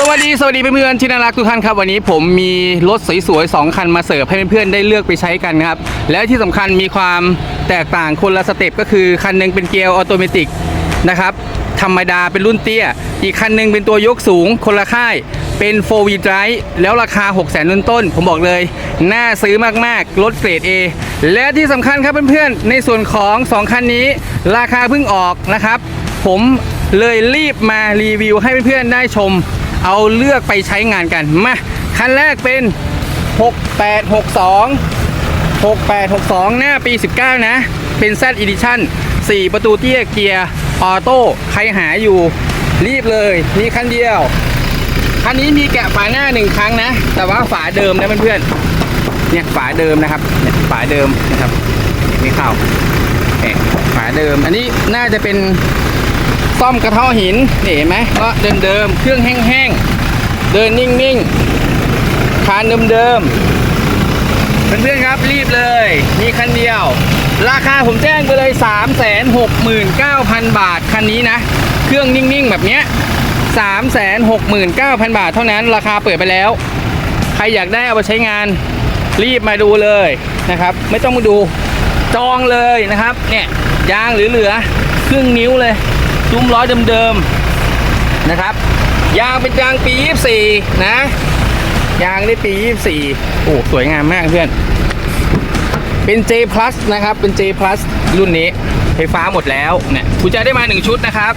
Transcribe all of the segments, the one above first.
สวัสดีสวัสดีเพื่อนๆที่น่ารักทุกท่านครับ วันนี้ผมมีรถสวยๆ2คันมาเสิร์ฟให้เพื่อนๆได้เลือกไปใช้กันครับ และที่สำคัญมีความแตกต่างคนละสเต็ปก็คือคันหนึงเป็นเกียร์ออโตเมติกนะครับธรรมดาเป็นรุ่นเตี้ย อีกคันหนึงเป็นตัวยกสูงคนละค่ายเป็น 4 w h e e l drive แล้วราคา 6 0 0 0 0 0ต้น ผมบอกเลย น่าซื้อมากๆ รถเกรด A และที่สำคัญครับเพื่อนๆ ในส่วนของ 2 คันนี้ ราคาเพิ่งออกนะครับ ผมเลยรีบมารีวิวให้เพื่อนๆ ได้ชม เอาเลือกไปใช้งานกัน มาคันแรกเป็น 6862 6862 หน้าปี 19 นะ เป็น Z Edition 4 ประตูเตี้ยเกียร์ออโต้ใครหาอยู่รีบเลย มีคันเดียว คันนี้มีแกะฝาหน้าหนึ่งครั้งนะ แต่ว่าฝาเดิมนะเพื่อนๆเนี่ยฝาเดิมนะครับเนี่ยฝาเดิมนะครับไม่เข้าเนี่ยฝาเดิม อันนี้น่าจะเป็น ซ่อมกระเท้อหินนี่เห็นไหมก็เดิมๆเครื่องแห้งๆ เดินนิ่งๆ คานเดิมๆ เพื่อนๆครับรีบเลย มีคันเดียว ราคาผมแจ้งไปเลย 369,000 บาท คันนี้นะ เครื่องนิ่งๆ แบบเนี้ย369,000 บาทเท่านั้นราคาเปิดไปแล้ว ใครอยากได้เอาไปใช้งานรีบมาดูเลยนะครับ ไม่ต้องมาดูจองเลยนะครับ เนี่ยยางเหลือครึ่งนิ้วเลย ซุ้มล้อเดิมๆนะครับ ยางเป็นยางปี 24 นะ ยางได้ปี 24 โอ้สวยงามมากเพื่อน เป็น J plus นะครับ เป็น J plus รุ่นนี้ ไฟฟ้าหมดแล้วเนี่ยคุณจะได้มา 1 ชุดนะครับ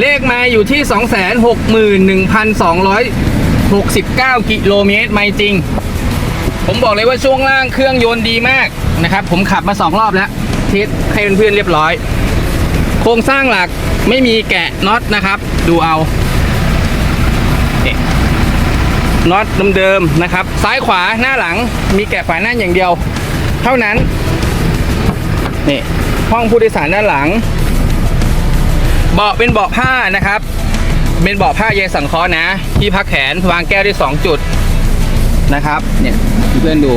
เลขมาอยู่ที่ 261,269 กิโลเมตรไม่จริง ผมบอกเลยว่าช่วงล่างเครื่องยนต์ดีมากนะครับ ผมขับมา 2 รอบแล้วเทสให้เพื่อนๆเรียบร้อย โครงสร้างหลักไม่มีแกะน็อตนะครับ ดูเอานี่น็อตเดิมๆนะครับ ซ้ายขวาหน้าหลังมีแกะฝาหน้าอย่างเดียว เท่านั้นนี่ห้องผู้โดยสารด้านหลัง เบาะเป็นเบาะผ้านะครับ เป็นเบาะผ้าเยสังเคราะห์นะ ที่พักแขนวางแก้วได้ 2 จุดนะครับเนี่ยเพื่อนดู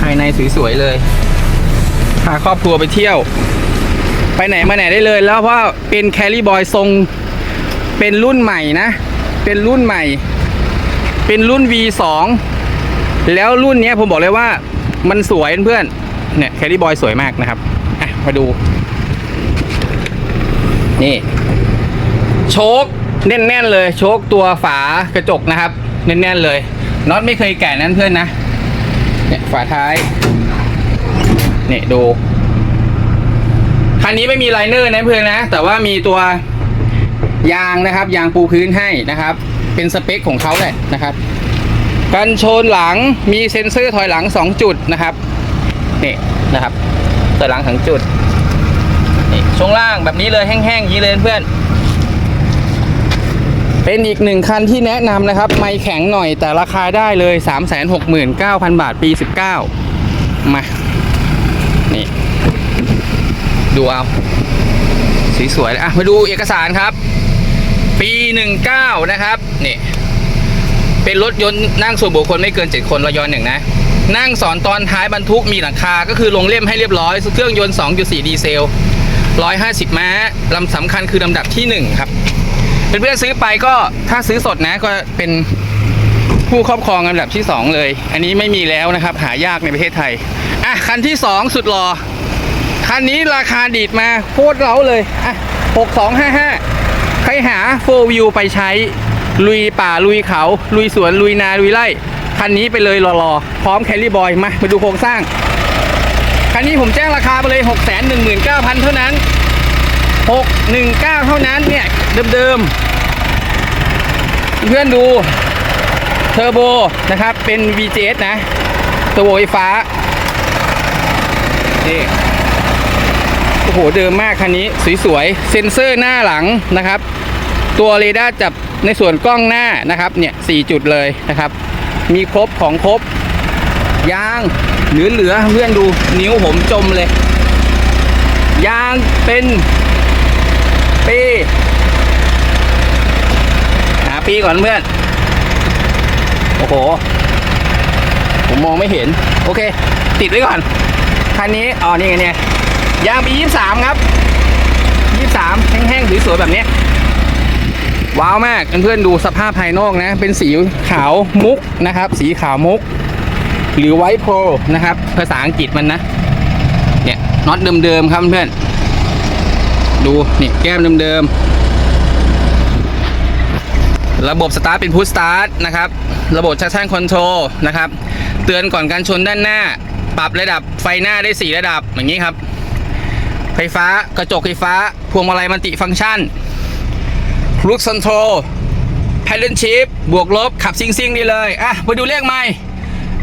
ภายในสวยๆเลยพาครอบครัวไปเที่ยว ไปไหนมาไหนได้เลย แล้วเพราะเป็นแคลรี่บอยทรงเป็นรุ่นใหม่นะ เป็นรุ่นใหม่ เป็นรุ่น V2 แล้วรุ่นนี้ผมบอกเลยว่ามันสวยเพื่อนๆเนี่ยแคลรี่บอยสวยมากนะครับอะมาดู นี่ โชคแน่นๆเลย โชคตัวฝากระจกนะครับ แน่นๆเลยน็อตไม่เคยแกะนั้นเพื่อนนะเนี่ยฝาท้าย เนี่ยดู คันนี้ไม่มีไลเนอร์นะเพื่อนนะ แต่ว่ามีตัวยางนะครับ ยางปูพื้นให้นะครับ เป็นสเปคของเขาแหละนะครับ กันชนหลังมีเซ็นเซอร์ถอยหลัง 2 จุดนะครับนี่นะครับถอยหลังสองจุดนี่ช่วงล่างแบบนี้เลยแห้งๆนี้เลยเพื่อน เป็นอีกหนึ่งคันที่แนะนำนะครับ ไม่แข็งหน่อยแต่ราคาได้เลย 369,000 บาทปี 19 มา นี่ ดูเอาสีสวยเลยอะมาดูเอกสารครับ ปี 19 นะครับ นี่ เป็นรถยนต์นั่งส่วนบุคคลไม่เกิน 7 คนรอยอนหนึ่งนะ นั่งสอนตอนท้ายบรรทุกมีหลังคา ก็คือลงเล่มให้เรียบร้อย เครื่องยนต์ 2.4 ดีเซล 150 ม้าลำสำคัญคือลำดับที่ 1 ครับเพื่อนๆซื้อไปก็ถ้าซื้อสดนะก็เป็นผู้ครอบครองลำดับที่ 2 เลย อันนี้ไม่มีแล้วนะครับ หายากในประเทศไทย อะ คันที่ 2 สุดรอ คันนี้ราคาดีดมาโคตรเล้าเลยอะ6255 ใครหาโฟวิวไปใช้ ลุยป่าลุยเขา ลุยสวนลุยนาลุยไร่ คันนี้ไปเลยรอๆ พร้อมแคลรี่บอยมามาดูโครงสร้าง คันนี้ผมแจ้งราคาไปเลย 619,000 เท่านั้น 619 เท่านั้นเนี่ย เดิมๆ เพื่อนดูเทอร์โบนะครับ เป็น VGS นะเทอร์โบไฟฟ้านี่ โอ้โหเดิมมากคันนี้สวยๆเซ็นเซอร์หน้าหลังนะครับ ตัวเรดาร์จับในส่วนกล้องหน้านะครับเนี่ยสี่จุดเลยนะครับ มีครบของครบยางเหลือๆเพื่อนดูนิ้วผมจมเลย ยางเป็นปีหาปีก่อนเพื่อน โอ้โห ผมมองไม่เห็น โอเค ติดไว้ก่อน คันนี้ อ๋อ นี่ไงเนี่ย ยางปียี่สามครับยี่สามแห้งๆสวยๆแบบนี้ ว้าวมากเพื่อนๆดูสภาพภายนอกนะ เป็นสีขาวมุกนะครับ สีขาวมุก หรือไวท์โพลนะครับ ภาษาอังกฤษมันนะ เนี่ยน็อตเดิมๆครับเพื่อนๆดูนี่แก้มเดิมๆ ระบบสตาร์ทเป็นพุทสตาร์ทนะครับ ระบบชักชั่นคอนโทรลนะครับ เตือนก่อนการชนด้านหน้า ปรับระดับไฟหน้าได้ 4 ระดับอย่างนี้ครับ ไฟฟ้ากระจกไฟฟ้า พวงมาลัยมัลติฟังก์ชันลูกคอนโทรแพดเดิลชิพบวกลบขับซิงซิงนี่เลย อะ มาดูเลขไม่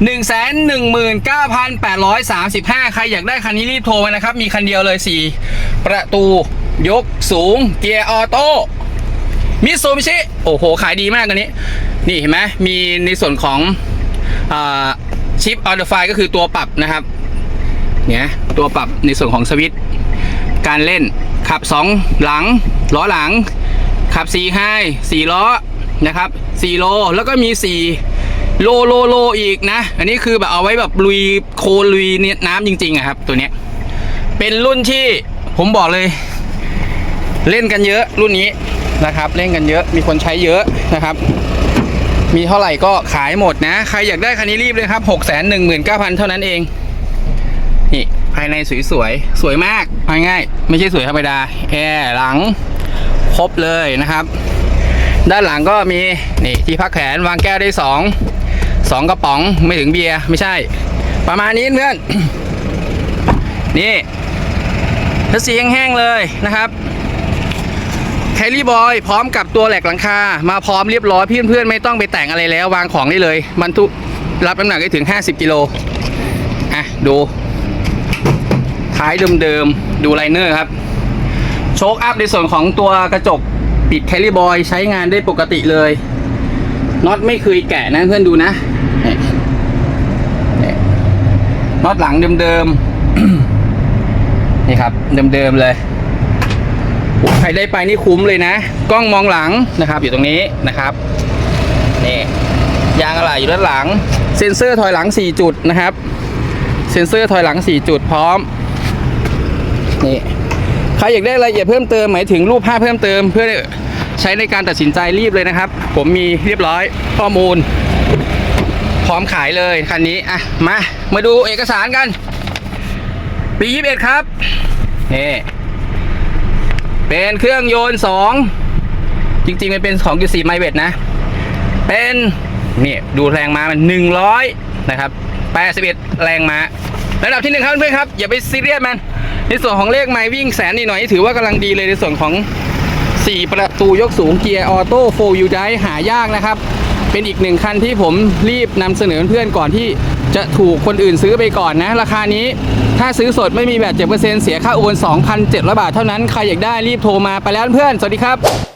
หนึ่งแสนหนึ่งหมื่นเก้าพันแปดร้อยสามสิบห้าใครอยากได้คันนี้รีบโทรมานะครับ มีคันเดียวเลยสี่ประตูยกสูง เกียร์ออโต้มิซูบิชิ โอ้โห ขายดีมากอันนี้ นี่เห็นไหมมีในส่วนของชิปออเดอร์ไฟก็คือตัวปรับนะครับ เนี่ย ตัวปรับในส่วนของสวิตช์ การเล่น ขับ 2 หลังล้อหลัง ขับ4ไฮ4ล้อนะครับ4โลแล้วก็มี 4 โลโลโลอีกนะ อันนี้คือแบบเอาไว้แบบลุยโคลุยเนี่ยน้ำจริงๆอะครับ ตัวเนี้ยเป็นรุ่นที่ผมบอกเลย เล่นกันเยอะรุ่นนี้นะครับ เล่นกันเยอะมีคนใช้เยอะนะครับมีเท่าไหร่ก็ขายหมดนะ ใครอยากได้คันนี้รีบเลยครับ 6 1 9 0 0 0 เท่านั้นเอง ภายในสวยๆ สวยมากเอาง่ายไม่ใช่สวยธรรมดาแอร์หลังครบเลยนะครับ ด้านหลังก็มีนี่ที่พักแขนวางแก้วได้สองสองกระป๋องไม่ถึงเบียร์ไม่ใช่ ประมาณนี้เพื่อน นี่ถ้าสีแห้งๆเลยนะครับแคลรี่บอยพร้อมกับตัวแหลกหลังคา มาพร้อมเรียบร้อยพี่เพื่อนๆ ไม่ต้องไปแต่งอะไรแล้ว วางของได้เลยบรรทุกรับน้ำหนักได้ถึง 50 กิโลอะดู ท้ายเดิมๆ ดูไลเนอร์ครับ โชคอัพในส่วนของตัวกระจกปิดแคลิบอยใช้งานได้ปกติเลยน็อตไม่เคยแกะนะเพื่อนดูนะนี่นี่น็อตหลังเดิมๆ นี่ครับเดิมๆเลยใครได้ไปนี่คุ้มเลยนะ กล้องมองหลังนะครับ อยู่ตรงนี้นะครับนี่ยางอะไหล่อยู่ด้านหลัง เซ็นเซอร์ถอยหลัง 4 จุดนะครับ เซ็นเซอร์ถอยหลัง 4 จุดพร้อม นี่ใครอยากได้รายละเอียดเพิ่มเติมหมายถึงรูปภาพเพิ่มเติม เพื่อใช้ในการตัดสินใจรีบเลยนะครับ ผมมีเรียบร้อยข้อมูล พร้อมขายเลยคันนี้อะมามาดูเอกสารกันปี21ครับนี่เป็นเครื่องยนต์2จริงๆมันเป็น2.4ไมเวทนะ เป็นนี่ดูแรงม้ามัน100นะครับ81แรงม้าระดับที่หนึ่งครับเพื่อนครับ อย่าไปซีเรียสมัน ในส่วนของเลขไม้วิ่งแสนนิดหน่อย ถือว่ากำลังดีเลยในส่วนของ 4 ประตูยกสูงเกียร์ออโต้โฟล์ยูไดหายากนะครับ เป็นอีกหนึ่งคันที่ผมรีบนำเสนอเพื่อนก่อนที่จะถูกคนอื่นซื้อไปก่อนนะ ราคานี้ถ้าซื้อสดไม่มีแบบ7%เสียค่าโอน2,700 บาทเท่านั้น ใครอยากได้รีบโทรมาไปแล้วเพื่อน สวัสดีครับ